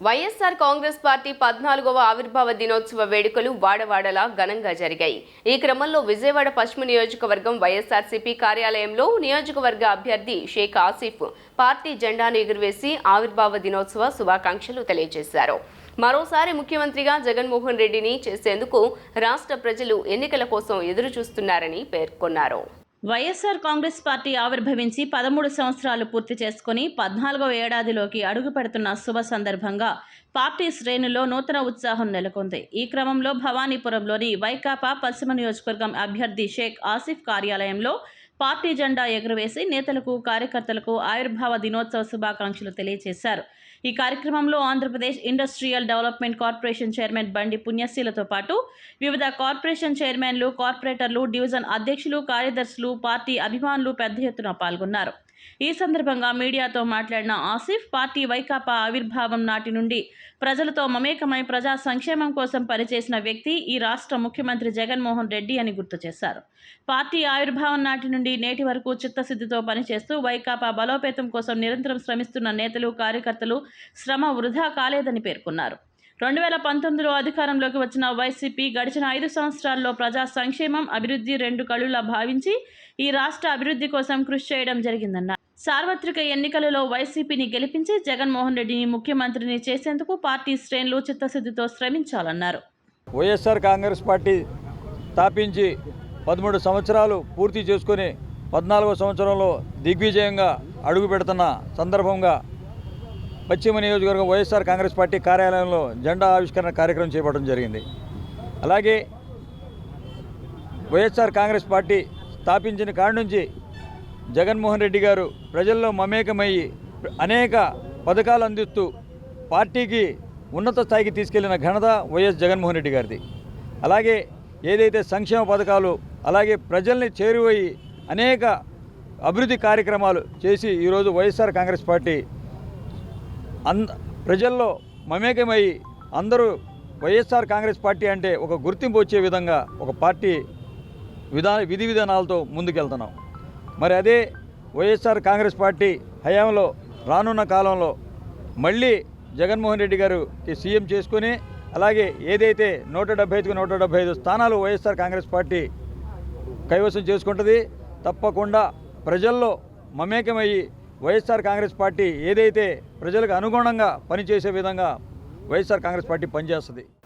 YSR Congress party పద్నాలుగవ ఆవిర్భావ దినోత్సవ వేడుకలు వాడవాడలా ఘనంగా జరిగాయి. ఈ క్రమంలో విజయవాడ పశ్చిమ నియోజకవర్గం వైఎస్ఆర్సీపీ కార్యాలయంలో నియోజకవర్గ అభ్యర్థి షేక్ ఆసిఫ్ పార్టీ జెండాను ఎగురవేసి ఆవిర్భావ దినోత్సవ శుభాకాంక్షలు తెలియజేశారు. మరోసారి ముఖ్యమంత్రిగా జగన్మోహన్ రెడ్డిని చేసేందుకు రాష్ట్ర ప్రజలు ఎన్నికల కోసం ఎదురుచూస్తున్నారని పేర్కొన్నారు. వైఎస్ఆర్ కాంగ్రెస్ పార్టీ ఆవిర్భవించి పదమూడు సంవత్సరాలు పూర్తి చేసుకుని పద్నాలుగవ ఏడాదిలోకి అడుగు పెడుతున్న శుభ సందర్భంగా పార్టీ శ్రేణుల్లో నూతన ఉత్సాహం నెలకొంది. ఈ క్రమంలో భవానీపురంలోని వైకాపా పశ్చిమ నియోజకవర్గం అభ్యర్థి షేక్ ఆసిఫ్ కార్యాలయంలో పార్టీ జెండా ఎగురవేసి నేతలకు కార్యకర్తలకు ఆవిర్భావ దినోత్సవ శుభాకాంక్షలు తెలియజేశారు. ఈ కార్యక్రమంలో Andhra Pradesh Industrial Development Corporation chairman Bandi పుణ్యశీలతో పాటు వివిధ కార్పొరేషన్ చైర్మన్లు కార్పొరేటర్లు డివిజన్ అధ్యక్షులు కార్యదర్శులు పార్టీ అభిమానులు పెద్ద ఎత్తున పాల్గొన్నారు. ఈ సందర్భంగా మీడియాతో మాట్లాడిన ఆసిఫ్ పార్టీ వైకాపా ఆవిర్భావం నాటి నుండి ప్రజలతో మమేకమై ప్రజా సంక్షేమం కోసం పనిచేసిన వ్యక్తి ఈ రాష్ట్ర ముఖ్యమంత్రి జగన్మోహన్ రెడ్డి అని గుర్తు చేశారు. పార్టీ ఆవిర్భావం నాటి నుండి నేటి వరకు చిత్తశుద్ధితో పనిచేస్తూ వైకాపా బలోపేతం కోసం నిరంతరం శ్రమిస్తున్న నేతలు కార్యకర్తలు శ్రమ వృధా కాలేదని పేర్కొన్నారు. రెండు వేల పంతొమ్మిదిలో అధికారంలోకి వచ్చిన వైసీపీ గడిచిన ఐదు సంవత్సరాల్లో ప్రజా సంక్షేమం అభివృద్ధి రెండు కళ్ళులా భావించి ఈ రాష్ట్ర అభివృద్ధి కోసం కృషి చేయడం జరిగిందన్నారు. సార్వత్రిక ఎన్నికలలో వైసీపీని గెలిపించి జగన్మోహన్ రెడ్డిని ముఖ్యమంత్రిని చేసేందుకు పార్టీ శ్రేణులు చిత్తశుద్ధితో శ్రమించాలన్నారు. వైఎస్ఆర్ కాంగ్రెస్ పార్టీ స్థాపించి పదమూడు సంవత్సరాలు పూర్తి చేసుకొని పద్నాలుగో సంవత్సరంలో దిగ్విజయంగా అడుగు పెడుతున్న సందర్భంగా పశ్చిమ నియోజకవర్గం వైఎస్ఆర్ కాంగ్రెస్ పార్టీ కార్యాలయంలో జెండా ఆవిష్కరణ కార్యక్రమం చేపట్టడం జరిగింది. అలాగే వైఎస్ఆర్ కాంగ్రెస్ పార్టీ స్థాపించిన కాడి నుంచి జగన్మోహన్ రెడ్డి గారు ప్రజల్లో మమేకమయ్యి అనేక పథకాలు అందిస్తూ పార్టీకి ఉన్నత స్థాయికి తీసుకెళ్ళిన ఘనత వైఎస్ జగన్మోహన్ రెడ్డి గారిది. అలాగే ఏదైతే సంక్షేమ పథకాలు అలాగే ప్రజల్ని చేరువయ్యి అనేక అభివృద్ధి కార్యక్రమాలు చేసి ఈరోజు వైఎస్ఆర్ కాంగ్రెస్ పార్టీ అంద ప్రజల్లో మమేకమై అందరూ వైఎస్ఆర్ కాంగ్రెస్ పార్టీ అంటే ఒక గుర్తింపు వచ్చే విధంగా ఒక పార్టీ విధా విధి విధానాలతో ముందుకెళ్తున్నాం. మరి అదే వైఎస్ఆర్ కాంగ్రెస్ పార్టీ హయాంలో రానున్న కాలంలో మళ్ళీ జగన్మోహన్ రెడ్డి గారు సీఎం చేసుకొని అలాగే ఏదైతే నూట డెబ్బై ఐదుకు నూట డెబ్బై ఐదు స్థానాలు వైఎస్ఆర్ కాంగ్రెస్ పార్టీ కైవసం చేసుకుంటుంది తప్పకుండా ప్రజల్లో మమేకమయ్యి వైఎస్ఆర్ కాంగ్రెస్ పార్టీ ఏదైతే ప్రజలకు అనుగుణంగా పనిచేసే విధంగా వైఎస్ఆర్ కాంగ్రెస్ పార్టీ పనిచేస్తుంది.